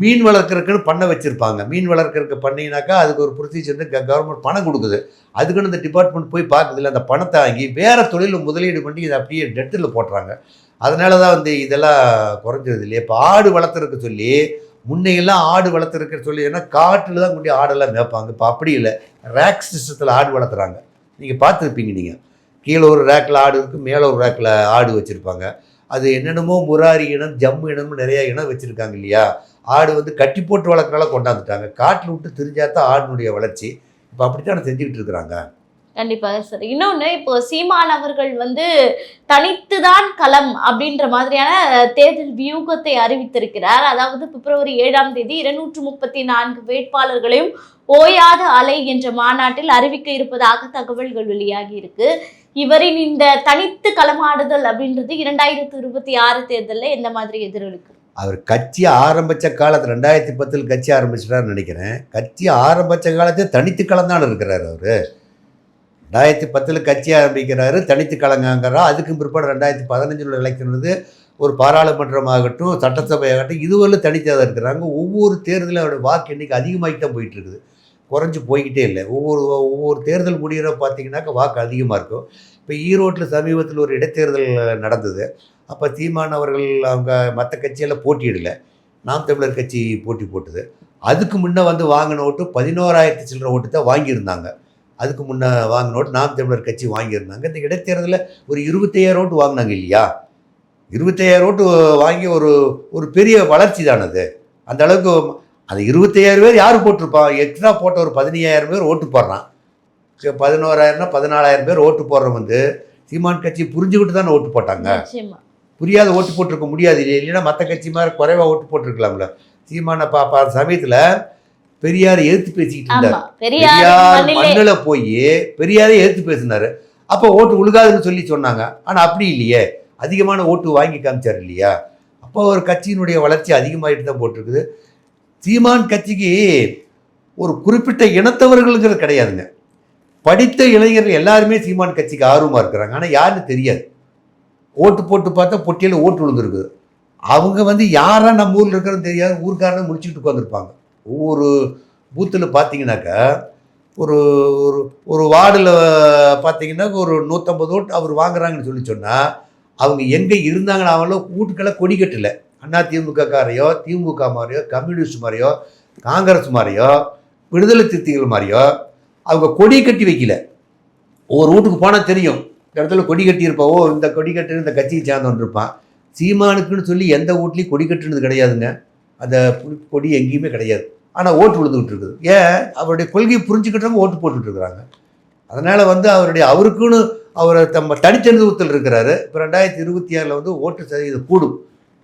மீன் வளர்க்குறதுக்குன்னு பண்ணை வச்சுருப்பாங்க. மீன் வளர்க்குறதுக்கு பண்ணினாக்கா அதுக்கு ஒரு ப்ரொசீஜர் வந்து கவர்மெண்ட் பணம் கொடுக்குது. அதுக்குன்னு இந்த டிபார்ட்மெண்ட் போய் பார்க்குதில்ல அந்த பணத்தை வாங்கி வேறு தொழிலில் முதலீடு பண்ணி இதை அப்படியே டெட்டில் போட்டுறாங்க. அதனால தான் வந்து இதெல்லாம் குறைஞ்சிருது இல்லையா. இப்போ ஆடு வளர்த்துறதுக்கு சொல்லி முன்னையெல்லாம் ஆடு வளர்த்துருக்க சொல்லி ஏன்னா காட்டில் தான் கொண்டு ஆடெல்லாம் மேய்ப்பாங்க. இப்போ அப்படி இல்லை. ரேக்ஸ் சிஸ்டத்தில் ஆடு வளர்த்துறாங்க. நீங்கள் பார்த்துருப்பீங்க நீங்கள் கீழே ஒரு ரேக்கில் ஆடு இருக்குது மேலே ஒரு ரேக்கில் ஆடு வச்சுருப்பாங்க. அது என்னென்னமோ முராரி இனம் ஜம்மு இனமும் நிறையா இனம் வச்சுருக்காங்க இல்லையா? ஆடு வந்து கட்டி போட்டு வளர்க்குறால கொண்டாந்துட்டாங்க. காட்டில் விட்டு தெரிஞ்சால் தான் ஆடினுடைய வளர்ச்சி. இப்போ அப்படித்தான் செஞ்சுக்கிட்டு இருக்கிறாங்க? கண்டிப்பாக சார் இன்னொன்று இப்போ சீமான் அவர்கள் வந்து தனித்துதான் களம் அப்படின்ற மாதிரியான தேர்தல் வியூகத்தை அறிவித்திருக்கிறார். அதாவது பிப்ரவரி ஏழாம் தேதி இருநூற்று முப்பத்தி நான்கு வேட்பாளர்களையும் ஓயாத அலை என்ற மாநாட்டில் அறிவிக்க இருப்பதாக தகவல்கள் வெளியாகி இருக்கு. இவரின் இந்த தனித்து களமாடுதல் அப்படின்றது இரண்டாயிரத்தி இருபத்தி ஆறு தேர்தலில் எந்த மாதிரி எதிரொலிக்கு? அவர் கட்சி ஆரம்பித்த காலத்தில் ரெண்டாயிரத்தி பத்தில் கட்சி ஆரம்பிச்சிட்டாருன்னு நினைக்கிறேன். கட்சி ஆரம்பித்த காலத்தில் தனித்து கலந்தான இருக்கிறார் அவர். ரெண்டாயிரத்தி பத்தில் கட்சி ஆரம்பிக்கிறாரு தனித்து கலங்காங்கிறா அதுக்கும் பிற்பாடு ரெண்டாயிரத்தி பதினஞ்சில் எலெக்ஷன் வந்து ஒரு பாராளுமன்றமாகட்டும் சட்டசபையாகட்டும் இதுவரையில் தனித்தாக இருக்கிறாங்க. ஒவ்வொரு தேர்தலும் அவருடைய வாக்கு எண்ணிக்கை அதிகமாகிட்டு தான் போயிட்டுருக்குது குறைஞ்சி போய்கிட்டே இல்லை. ஒவ்வொரு ஒவ்வொரு தேர்தல் முடிகிற பார்த்தீங்கன்னாக்கா வாக்கு அதிகமாக இருக்கும். இப்போ ஈரோட்டில் சமீபத்தில் ஒரு இடைத்தேர்தல் நடந்தது. அப்போ தீமான் அவர்கள் அவங்க மற்ற கட்சியெல்லாம் போட்டியிடலை. நாம் தமிழர் கட்சி போட்டி போட்டுது. அதுக்கு முன்னே வந்து வாங்கின ஓட்டு பதினோராயிரத்தி சில்லற ஓட்டு தான் வாங்கியிருந்தாங்க. அதுக்கு முன்னே வாங்கின ஓட்டு நாம் தமிழர் கட்சி வாங்கியிருந்தாங்க. இந்த இடைத்தேர்தலில் ஒரு இருபத்தையாயிரம் ஓட்டு வாங்கினாங்க இல்லையா? இருபத்தையாயிரம் ஓட்டு வாங்கி ஒரு ஒரு பெரிய வளர்ச்சி தானது. அந்த அளவுக்கு அந்த இருபத்தையாயிரம் பேர் யார் போட்டிருப்பான் எக்ஸ்ட்ரா போட்ட ஒரு பதினையாயிரம் பேர் ஓட்டு போடுறான். பதினோராயிரம்னா பதினாலாயிரம் பேர் ஓட்டு போடுறவங்க வந்து சீமான் கட்சி புரிஞ்சுக்கிட்டு தானே ஓட்டு போட்டாங்க. புரியாத ஓட்டு போட்டிருக்க முடியாது. இல்லைன்னா மற்ற கட்சி மாதிரி குறைவா ஓட்டு போட்டிருக்கலாம்ல. சீமான பாப்பா சமயத்தில் பெரியார் எதிர்த்து பேசிக்கிட்டு இருந்தார். பெரியார் மண்ணில் போய் பெரியாரே எதிர்த்து பேசினாரு. அப்போ ஓட்டு உழுகாதுன்னு சொல்லி சொன்னாங்க. ஆனால் அப்படி இல்லையே. அதிகமான ஓட்டு வாங்கி காமிச்சார் இல்லையா? அப்போ ஒரு கட்சியினுடைய வளர்ச்சி அதிகமாகிட்டு தான் போட்டிருக்குது. சீமான் கட்சிக்கு ஒரு குறிப்பிட்ட இனத்தவர்களுங்கிறது கிடையாதுங்க. படித்த இளைஞர்கள் எல்லாருமே சீமான் கட்சிக்கு ஆர்வமாக இருக்கிறாங்க. ஆனால் யாருன்னு தெரியாது. ஓட்டு போட்டு பார்த்தா பொட்டியில் ஓட்டு விழுந்துருக்குது அவங்க வந்து யாராக நம்ம ஊரில் இருக்கிறது தெரியாது. ஊர்க்காரனை முடிச்சுக்கிட்டு உட்காந்துருப்பாங்க ஒவ்வொரு பூத்தில் பார்த்தீங்கன்னாக்கா ஒரு ஒரு ஒரு வார்டில் பார்த்தீங்கன்னா ஒரு நூற்றம்பது ஓட்டு அவர் வாங்குறாங்கன்னு சொல்லி சொன்னால் அவங்க எங்கே இருந்தாங்கன்னு அவங்களோ வீட்டுக்கெல்லாம் கொடி கட்டலை. அண்ணா திமுகக்காரையோ திமுக மாதிரியோ கம்யூனிஸ்ட் மாதிரியோ காங்கிரஸ் மாதிரியோ விடுதலை திருத்திகள் மாதிரியோ அவங்க கொடி கட்டி வைக்கல. ஒவ்வொரு வீட்டுக்கு போனால் தெரியும். இந்த இடத்துல கொடி கட்டியிருப்பாவோ இந்த கொடி கட்டு இந்த கட்சியை சேர்ந்தவன் இருப்பான் சீமானுக்குன்னு சொல்லி எந்த வீட்லையும் கொடி கட்டுனது கிடையாதுங்க. அந்த கொடி எங்கேயுமே கிடையாது. ஆனால் ஓட்டு விழுந்துகிட்டு இருக்குது. ஏன்? அவருடைய கொள்கையை புரிஞ்சுக்கிட்டவங்க ஓட்டு போட்டுட்டு இருக்கிறாங்க அதனால் வந்து அவருடைய அவருக்குன்னு அவர் தம்ம தனித்தனித்துவத்தில் இருக்கிறாரு. இப்போ ரெண்டாயிரத்தி இருபத்தி ஆறில் வந்து ஓட்டு சதவீதம் கூடும்.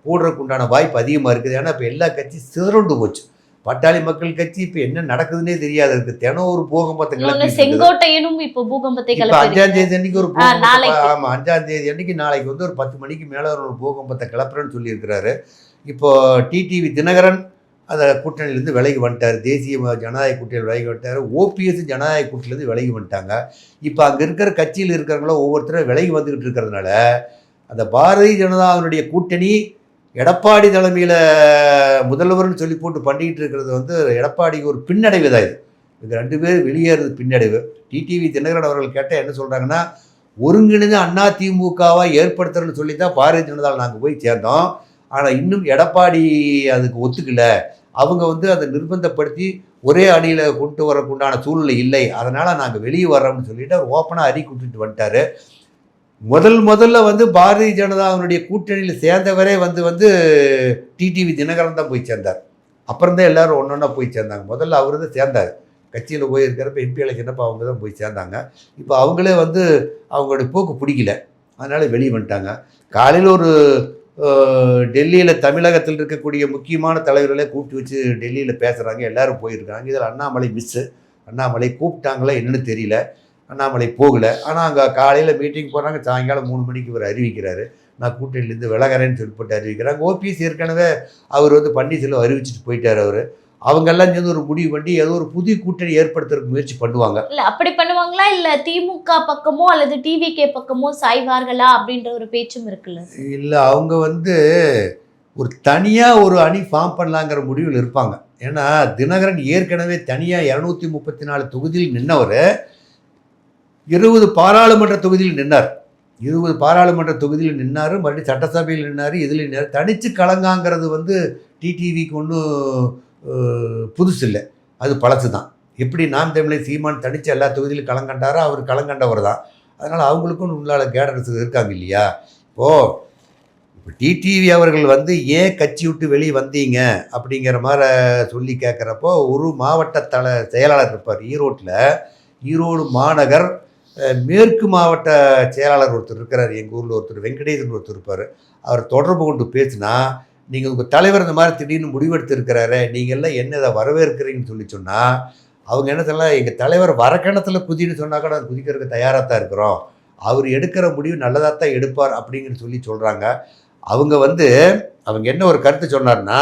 கூடுறதுக்கு உண்டான வாய்ப்பு அதிகமாக இருக்குது. ஏன்னா இப்போ எல்லா கட்சியும் சிதறண்டு போச்சு. பட்டாளி மக்கள் கட்சி இப்போ என்ன நடக்குதுன்னே தெரியாது. இருக்கு தினம் ஒரு பூகம்பத்தை கிளப்பி செங்கோட்டையனும் இப்போ பூகம்பத்தை இப்போ அஞ்சாம் கிளப்பி தேதி அன்னைக்கு ஒரு ஆ, பூகம்பத்தை நாளைக்கு. ஆமா அஞ்சாம் தேதி அன்னைக்கு நாளைக்கு வந்து ஒரு பத்து மணிக்கு மேலே ஒரு பூகம்பத்தை கிளப்புறேன்னு சொல்லியிருக்கிறாரு. இப்போ டிடிவி தினகரன் அந்த கூட்டணியிலேருந்து விலகி வந்துட்டார். தேசிய ஜனநாயக கூட்டணியில் விலகி வந்துட்டார். ஓபிஎஸ் ஜனநாயக கூட்டணியிலேருந்து விலகி வந்துட்டாங்க. இப்போ அங்கே இருக்கிற கட்சியில் இருக்கிறவங்களும் ஒவ்வொருத்தரும் விலகி வந்துக்கிட்டு இருக்கிறதுனால அந்த பாரதிய ஜனதாவினுடைய கூட்டணி எடப்பாடி தலைமையில் முதல்வர்னு சொல்லி போட்டு பண்ணிக்கிட்டு இருக்கிறது வந்து எடப்பாடிக்கு ஒரு பின்னடைவு தான் இது. இது ரெண்டு பேர் வெளியேறது பின்னடைவு. டிடிவி தினகரன் அவர்கள் கேட்டால் என்ன சொல்கிறாங்கன்னா ஒருங்கிணைந்து அண்ணா திமுகவை ஏற்படுத்துறேன்னு சொல்லி தான் பாரதிய ஜனதாவில் நாங்கள் போய் சேர்ந்தோம். ஆனால் இன்னும் எடப்பாடி அதுக்கு ஒத்துக்கல. அவங்க வந்து அதை நிர்பந்தப்படுத்தி ஒரே அணியில் கொண்டு வரக்குண்டான சூழ்நிலை இல்லை. அதனால் நாங்கள் வெளியே வர்றோம்னு சொல்லிட்டு அவர் ஓப்பனாக அறிக்கை விட்டுட்டு வந்துட்டார். முதல் முதல்ல வந்து பாரதிய ஜனதாவினுடைய கூட்டணியில் சேர்ந்தவரே வந்து வந்து டிடிவி தினகரன் தான் போய் சேர்ந்தார். அப்புறம் தான் எல்லாரும் ஒன்று ஒன்றா போய் சேர்ந்தாங்க. முதல்ல அவர் தான் சேர்ந்தார். கட்சியில் போயிருக்கிறப்ப எம்பி எலெக்ஷனப்போ அவங்க தான் போய் சேர்ந்தாங்க. இப்போ அவங்களே வந்து அவங்களுடைய போக்கு பிடிக்கல. அதனால் வெளியே வந்துட்டாங்க. காலையில் ஒரு டெல்லியில் தமிழகத்தில் இருக்கக்கூடிய முக்கியமான தலைவர்களே கூப்பிட்டு வச்சு டெல்லியில் பேசுகிறாங்க எல்லோரும் போயிருக்காங்க. இதில் அண்ணாமலை மிஸ்ஸு அண்ணாமலை கூப்பிட்டாங்களா என்னன்னு தெரியல. அண்ணாமலை போகலை. ஆனால் அங்கே காலையில் மீட்டிங் போகிறாங்க சாயங்காலம் மூணு மணிக்கு இவர் அறிவிக்கிறாரு. நான் கூட்டணியிலேருந்து விலகிறேன்னு சொல்லிட்டு அறிவிக்கிறாங்க ஓபிஎஸ் ஏற்கனவே அவர் வந்து பன்னீர்செல்வம் அறிவிச்சிட்டு போயிட்டார் அவர். அவங்கெல்லாம் சேர்ந்து ஒரு முடிவு பண்ணி ஏதோ ஒரு புதிய கூட்டணி ஏற்படுத்துறதுக்கு முயற்சி பண்ணுவாங்க. இல்ல அப்படி பண்ணுவாங்களா? இல்ல திமுக பக்கமோ அல்லது டிவிகே பக்கமோ சாய்வார்களா? அப்படின்ற ஒரு பேச்சும் இருக்குல்ல? இல்லை அவங்க வந்து ஒரு தனியாக ஒரு அணி ஃபார்ம் பண்ணலாங்கிற முடிவில் இருப்பாங்க. ஏன்னா தினகரன் ஏற்கனவே தனியாக இரநூத்தி முப்பத்தி நாலு தொகுதியில் நின்னவர். இருபது பாராளுமன்ற தொகுதியில் நின்னார். இருபது பாராளுமன்ற தொகுதியில் நின்னார் மறுபடியும் சட்டசபையில் நின்னார் இதில் நின்னார். தனித்து கலங்காங்கிறது வந்து டிடிவிக்கு ஒன்றும் புதுசு இல்லை. அது பழசு தான் எப்படி நாம் தமிழை சீமான் தனித்து எல்லா தொகுதியிலும் கலங்கண்டாரோ அவர் கலங்கண்டவர் தான். அதனால் அவங்களுக்கும் உள்ளால கேடர்ஸ் இருக்காங்க இல்லையா? இப்போது இப்போ டிடிவி அவர்கள் வந்து ஏன் கட்சி விட்டு வெளியே வந்தீங்க? அப்படிங்கிற மாதிரி சொல்லி கேட்குறப்போ ஒரு மாவட்ட தல செயலாளர் இருப்பார் ஈரோட்டில். ஈரோடு மாநகர் மேற்கு மாவட்ட செயலாளர் ஒருத்தர் இருக்கிறார். எங்கள் ஊரில் ஒருத்தர் வெங்கடேசன் ஒருத்தர் இருப்பார். அவர் தொடர்பு கொண்டு பேசினா நீங்கள் உங்கள் தலைவர் இந்த மாதிரி திடீர்னு முடிவெடுத்திருக்கிறாரு நீங்கள் எல்லாம் என்ன இதை வரவேற்கிறீங்கன்னு சொல்லி சொன்னால் அவங்க என்ன சொல்லலாம் எங்கள் தலைவர் வரக்கணத்தில் குதின்னு சொன்னால் கூட குதிக்கிறதுக்கு தயாராக தான் இருக்கிறோம். அவர் எடுக்கிற முடிவு நல்லதாக தான் எடுப்பார் அப்படிங்கிற சொல்லி சொல்கிறாங்க அவங்க வந்து அவங்க என்ன ஒரு கருத்து சொன்னார்னா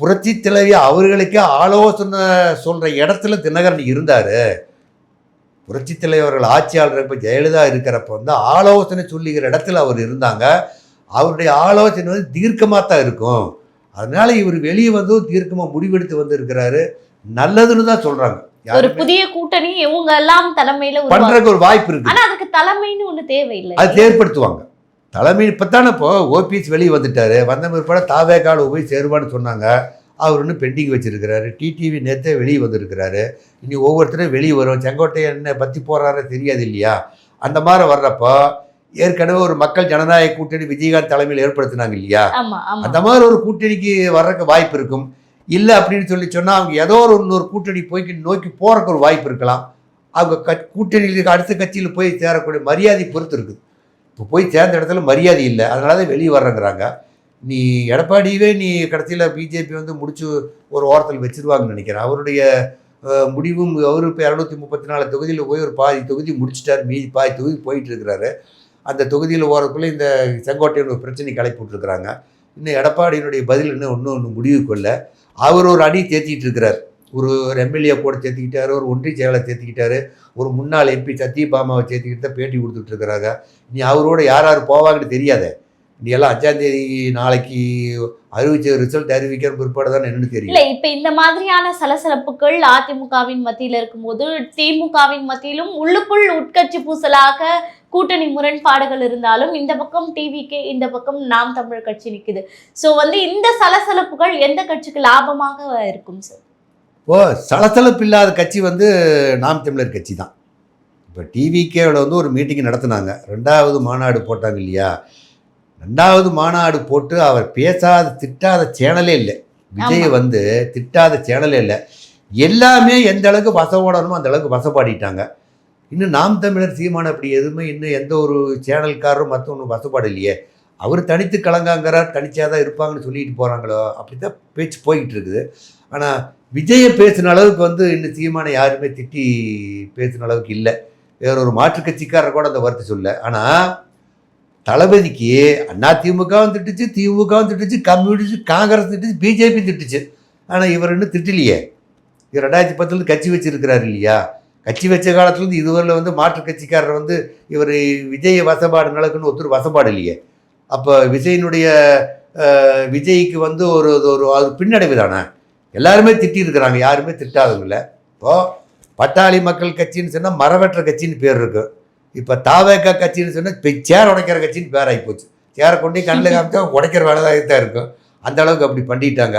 புரட்சி தலைவி அவர்களுக்கே ஆலோசனை சொல்கிற இடத்துல தினகரன் இருந்தார். புரட்சி தலைவர்கள் ஆட்சியாளர் இப்போ ஜெயலலிதா இருக்கிறப்ப வந்து ஆலோசனை சொல்லுகிற இடத்துல அவர் இருந்தாங்க. அவருடைய ஆலோசனை வந்து தீர்க்கமாக தான் இருக்கும். அதனால இவர் வெளியே வந்து தீர்க்கமாக முடிவெடுத்து வந்திருக்கிறாரு. நல்லதுன்னு தான் சொல்கிறாங்க ஒரு புதிய கூட்டணி இவங்க எல்லாம் தலைமையில பண்ணுறதுக்கு ஒரு வாய்ப்பு இருக்கு ஆனா அதுக்கு தலைமைன்னு ஒண்ணு தேவையில்லை. அது ஏற்படுத்துவாங்க. தலைமை இப்போ தானே இப்போ ஓபிஎஸ் வெளியே வந்துட்டாரு. வந்த பிற்பாடு தாவே கால போய் சேருவான்னு சொன்னாங்க. அவர் இன்னும் பெண்டிங் வச்சிருக்கிறாரு. டிடிவி நேற்றே வெளியே வந்திருக்கிறாரு. இனி ஒவ்வொருத்தரும் வெளியே வரும் செங்கோட்டை என்ன பற்றி போகிறாரு தெரியாது இல்லையா? அந்த மாதிரி வர்றப்போ ஏற்கனவே ஒரு மக்கள் ஜனநாயக கூட்டணி விஜயகாந்த் தலைமையில் ஏற்படுத்தினாங்க இல்லையா? அந்த மாதிரி ஒரு கூட்டணிக்கு வர்றதுக்கு வாய்ப்பு இருக்கும். இல்லை அப்படின்னு சொல்லி சொன்னால் அவங்க ஏதோ ஒரு இன்னொரு கூட்டணி போய் நோக்கி போகிறக்கு ஒரு வாய்ப்பு இருக்கலாம். அவங்க க கூட்டணியில் இருக்க அடுத்த கட்சியில் போய் சேரக்கூடிய மரியாதை பொறுத்து இருக்குது. இப்போ போய் சேர்ந்த இடத்துல மரியாதை இல்லை. அதனால தான் வெளியே வர்றேங்கிறாங்க. நீ எடப்பாடியவே நீ கடைசியில் பிஜேபி வந்து முடிச்சு ஒரு ஓரத்தில் வச்சிருவாங்கன்னு நினைக்கிறேன். அவருடைய முடிவும் அவர் இப்போ இரநூத்தி முப்பத்தி நாலு தொகுதியில் போய் ஒரு பாதி தொகுதி முடிச்சிட்டார். மீதி பாதி தொகுதி போயிட்டு இருக்கிறாரு. அந்த தொகுதியில் ஓரத்துக்குள்ளே இந்த செங்கோட்டையன் ஒரு பிரச்சனை கிளப்பி விட்டுருக்குறாங்க. இன்னும் எடப்பாடியினுடைய பதில் இன்னும் ஒன்றும் ஒன்று முடிவு கொள்ள அவர் ஒரு அணி தேத்திக்கிட்டு இருக்கிறார். ஒரு ஒரு எம்எல்ஏ கூட சேர்த்துக்கிட்டாரு ஒரு ஒன்றிய செயலாளர் சேர்த்துக்கிட்டாரு ஒரு முன்னாள் எம்பி சத்யபாமாவை சேர்த்துக்கிட்டு தான் பேட்டி கொடுத்துட்ருக்குறாங்க நீ அவரோட யார் யார் போவாங்கன்னு தெரியாதே. நீ எல்லாம் அஞ்சாம் தேதி நாளைக்கு அறிவிச்ச ரிசல்ட் அறிவிக்கிற பிற்பாடு தான் என்னன்னு தெரியும். இல்ல இப்ப இந்த மாதிரியான சலசலப்புகள் அதிமுகவின் மத்தியில இருக்கும்போது திமுகவின் மத்தியிலும் உள்ளுக்குள் உட்கட்சி பூசலாக கூட்டணி முரண்பாடுகள் இருந்தாலும் இந்த பக்கம் டிவிக்கு இந்த பக்கம் நாம் தமிழர் கட்சி நிக்குது. சோ வந்து இந்த சலசலப்புகள் எந்த கட்சிக்கு லாபமாக இருக்கும் சார் ஓ சலசலப்பு இல்லாத கட்சி வந்து நாம் தமிழர் கட்சி தான். இப்போ டிவிகேவில் வந்து ஒரு மீட்டிங் நடத்துனாங்க. ரெண்டாவது மாநாடு போட்டாங்க இல்லையா? ரெண்டாவது மாநாடு போட்டு அவர் பேசாத திட்டாத சேனலே இல்லை. விஜய். வந்து திட்டாத சேனலே இல்லை. எல்லாமே எந்த அளவுக்கு வசப்படணுமோ அந்த அளவுக்கு வசப்பாடிட்டாங்க. இன்னும் நாம் தமிழர் சீமான அப்படி எதுவுமே இன்னும் எந்த ஒரு சேனல்காரரும் மற்றவங்க வசப்பாடு இல்லையே. அவர் தனித்து கலங்காங்கிறார் தனிச்சாதான் இருப்பாங்கன்னு சொல்லிட்டு போகிறாங்களோ அப்படி தான் பேச்சு போய்கிட்டு இருக்குது. ஆனால் விஜயை பேசின அளவுக்கு வந்து இன்னும் சீமானை யாருமே திட்டி பேசின அளவுக்கு இல்லை. வேற ஒரு மாற்றுக் கட்சிக்காரர் கூட அந்த வார்த்தை சொல்ல. ஆனால் தளபதிக்கு அண்ணா திமுகவும் திட்டுச்சு திமுகவும் திட்டுச்சு கம்யூனிஸ்ட் காங்கிரஸ் திட்டுச்சு பிஜேபி திட்டுச்சு ஆனால் இவர் இன்னும் திட்டலையே. இவர் ரெண்டாயிரத்தி பத்துலேருந்து கட்சி வச்சிருக்கிறாரு இல்லையா? கட்சி வச்ச காலத்துலேருந்து இதுவரையில் வந்து மாற்று கட்சிக்காரர் வந்து இவர் விஜய் வசப்பாடு நடக்குன்னு ஒருத்தர் வசப்பாடு இல்லையே. அப்போ விஜயினுடைய விஜய்க்கு வந்து ஒரு ஒரு ஒரு பின்னடைவு தானே. எல்லாருமே திட்டிருக்கிறாங்க யாருமே திட்டாதவங்கள இப்போது இப்போ பட்டாளி மக்கள் கட்சின்னு சொன்னால் மரவற்ற கட்சின்னு பேர் இருக்குது இப்போ தாவேக்கா கட்சின்னு சொன்னால் சேர் உடைக்கிற கட்சின்னு பேராகி போச்சு. சேரை கொண்டு கண்ணில் காமிச்சா உடைக்கிற வேலை தான் இருக்கும். அந்த அளவுக்கு அப்படி பண்ணிட்டாங்க.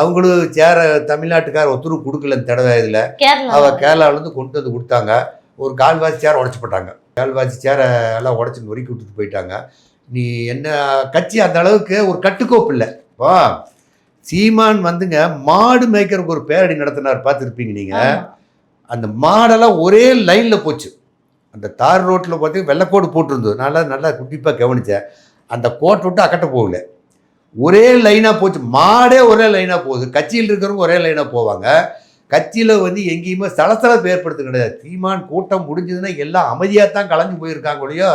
அவங்களும் சேரை தமிழ்நாட்டுக்கார ஒத்துரும் கொடுக்கல இந்த தடவை இதில். அவள் கேரளாவிலேருந்து கொண்டு வந்து கொடுத்தாங்க. ஒரு கால்வாசி சேரை உடச்சி போட்டாங்க. கால்வாசி சேரை எல்லாம் உடச்சி நொறுக்கி விட்டுட்டு போயிட்டாங்க. நீ என்ன கட்சி அந்த அளவுக்கு ஒரு கட்டுக்கோப்பு இல்லை. இப்போ சீமான் வந்துங்க மாடு மேய்க்கிறதுக்கு ஒரு பேரடி நடத்தினார். பார்த்துருப்பீங்க நீங்கள். அந்த மாடெல்லாம் ஒரே லைனில் போச்சு. அந்த தார் ரோட்டில் பார்த்து வெள்ளைக்கோடு போட்டிருந்தது. நல்லா நல்லா குட்டிப்பாக கவனித்தேன் அந்த கோட்டை விட்டு அக்கட்ட போகல. ஒரே லைனாக போச்சு. மாடே ஒரே லைனாக போகுது. கட்சியில் இருக்கிறவங்க ஒரே லைனாக போவாங்க. கட்சியில் வந்து எங்கேயுமே சலசலப்பு ஏற்படுத்து கிடையாது. தீமான் கூட்டம் முடிஞ்சதுன்னா எல்லாம் அமைதியாக தான் கலைஞ்சு போயிருக்காங்க ஒழியோ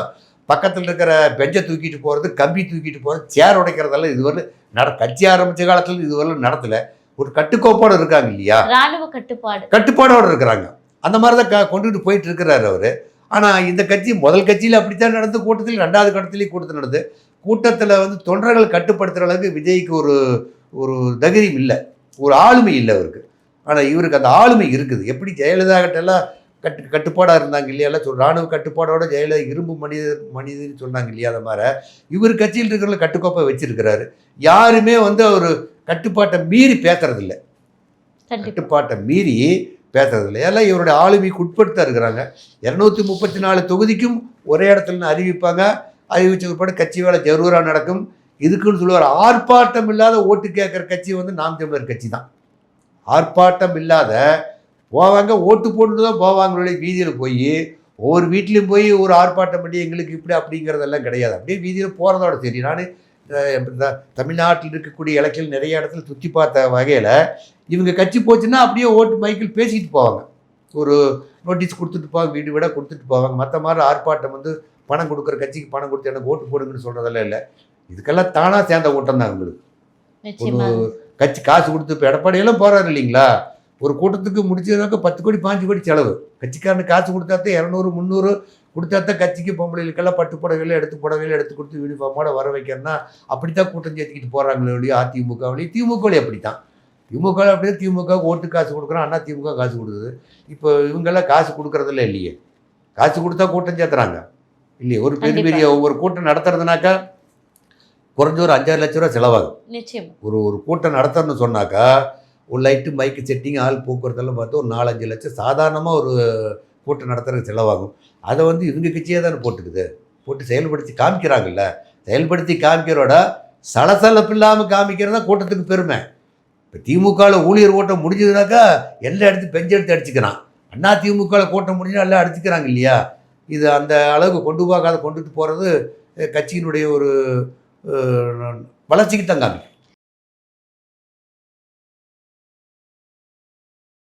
பக்கத்தில் இருக்கிற பெஞ்சை தூக்கிட்டு போகிறது கம்பி தூக்கிட்டு போகிறது சேர் உடைக்கிறதெல்லாம் இதுவரை நட கட்சி ஆரம்பித்த காலத்தில் இதுவரை நடத்தலை. ஒரு கட்டுக்கோப்போடு இருக்காங்க இல்லையா? ராணுவ கட்டுப்பாடு. கட்டுப்பாடோடு இருக்கிறாங்க. அந்த மாதிரி தான் க கொண்டுட்டு போயிட்டு இருக்கிறாரு அவர். ஆனால் இந்த கட்சி முதல் கட்சியில் அப்படித்தான் நடந்து கூட்டத்தில் ரெண்டாவது கட்டத்திலையும் கூட்டத்தில் நடந்து கூட்டத்தில் வந்து தொண்டர்கள் கட்டுப்படுத்துகிற அளவுக்கு விஜய்க்கு ஒரு ஒரு தகுதியும் இல்லை. ஒரு ஆளுமை இல்லை அவருக்கு. ஆனால் இவருக்கு அந்த ஆளுமை இருக்குது. எப்படி ஜெயலலிதா கிட்டெல்லாம் கட்டு கட்டுப்பாடாக இருந்தாங்க இல்லையா? எல்லாம் சொல் ராணுவ கட்டுப்பாடோட ஜெயலலிதா இரும்பு மனிதர் மனிதன்னு சொன்னாங்க இல்லையா? அந்த மாதிரி இவர் கட்சியில் இருக்கிற கட்டுக்கோப்பை வச்சிருக்கிறாரு. யாருமே வந்து அவர் கட்டுப்பாட்டை மீறி பேசுறதில்ல. கட்டுப்பாட்டை மீறி பேசுறதில்ல எல்லாம் இவருடைய ஆளுமைக்கு உட்படுத்த இருக்கிறாங்க. இரநூத்தி முப்பத்தி நாலு தொகுதிக்கும் ஒரே இடத்துல அறிவிப்பாங்க. அறிவிச்ச பிற்பாடு கட்சி வேலை ஜரூராக நடக்கும். இதுக்குன்னு சொல்லுவார். ஆர்ப்பாட்டம் இல்லாத ஓட்டு கேட்குற கட்சி வந்து நாம் தமிழர் கட்சி தான். ஆர்ப்பாட்டம் இல்லாத போவாங்க ஓட்டு போட்டு தான் போவாங்க வீதியில் போய் ஒவ்வொரு வீட்லேயும் போய் ஒரு ஆர்ப்பாட்டம் பண்ணி எங்களுக்கு இப்படி அப்படிங்கிறதெல்லாம் கிடையாது. அப்படியே வீதியில் போகிறதோட சரி. நான் தமிழ்நாட்டில் இருக்கக்கூடிய இலக்கில் நிறைய இடத்துல சுற்றி பார்த்த வகையில் இவங்க கட்சி போச்சுன்னா அப்படியே ஓட்டு மைக்கில் பேசிட்டு போவாங்க. ஒரு நோட்டீஸ் கொடுத்துட்டு போவாங்க வீடு விட கொடுத்துட்டு போவாங்க. மற்ற மாதிரி ஆர்ப்பாட்டம் வந்து பணம் கொடுக்குற கட்சிக்கு பணம் கொடுத்து எனக்கு ஓட்டு போடுங்கன்னு சொல்கிறதெல்லாம் இல்லை. இதுக்கெல்லாம் தானாக சேர்ந்த கூட்டம் தான் அவங்களுக்கு ஒரு கட்சி காசு கொடுத்து இப்போ எடப்பாடியெல்லாம் போகிறாரு இல்லைங்களா? ஒரு கூட்டத்துக்கு முடிச்சதுனாக்க பத்து கோடி பாஞ்சு கோடி செலவு. கட்சிக்காரனுக்கு காசு கொடுத்தாத்தான் இரநூறு முந்நூறு கொடுத்தாத்தான் கட்சிக்கு பொம்பளைகளுக்கெல்லாம் பட்டு புடவைகள் எடுத்து புடவைகள் எடுத்து கொடுத்து யூனிஃபார்மோட வர வைக்கிறேன்னா அப்படித்தான் கூட்டம் சேர்த்துக்கிட்டு போகிறாங்களே ஒழிய அதிமுகவிலையும் திமுகவிலையும் அப்படித்தான். திமுக அப்படியே திமுக ஓட்டு காசு கொடுக்குறோம் அண்ணா திமுக காசு கொடுக்குது. இப்போ இவங்கெல்லாம் காசு கொடுக்குறதில்ல இல்லையே. காசு கொடுத்தா கூட்டம் சேர்த்துறாங்க. இல்லையே ஒரு பெரிய. பெரிய ஒவ்வொரு கூட்டம் நடத்துறதுனாக்கா குறைஞ்ச ஒரு அஞ்சாறு லட்ச ரூபா செலவாகும். நிச்சயம். ஒரு ஒரு கூட்டம் நடத்தணும்னு சொன்னாக்கா ஒரு லைட்டு மைக்கு செட்டிங் ஆள் போக்குவரத்தெல்லாம் பார்த்து ஒரு நாலஞ்சு லட்சம் சாதாரணமாக ஒரு கூட்டம் நடத்துறதுக்கு செலவாகும். அதை வந்து இவங்க கட்சியே தானே போட்டுக்குது. போட்டு செயல்படுத்தி காமிக்கிறாங்கல்ல. செயல்படுத்தி காமிக்கிறோட சலசலப்பு இல்லாமல் காமிக்கிறது தான் கூட்டத்துக்கு பெருமை. இப்போ திமுகவில் ஊழியர் கூட்டம் முடிஞ்சதுனாக்கா எல்லாம் எடுத்து பெஞ்செடுத்து அடிச்சுக்கிறான். அண்ணா திமுகவில் கூட்டம் முடிஞ்சால் எல்லாம் அடிச்சுக்கிறாங்க இல்லையா? இது அந்த அளவுக்கு கொண்டு போகாத கொண்டுட்டு போகிறது கட்சியினுடைய ஒரு வளர்ச்சிக்கு தான் காமிக்கும்.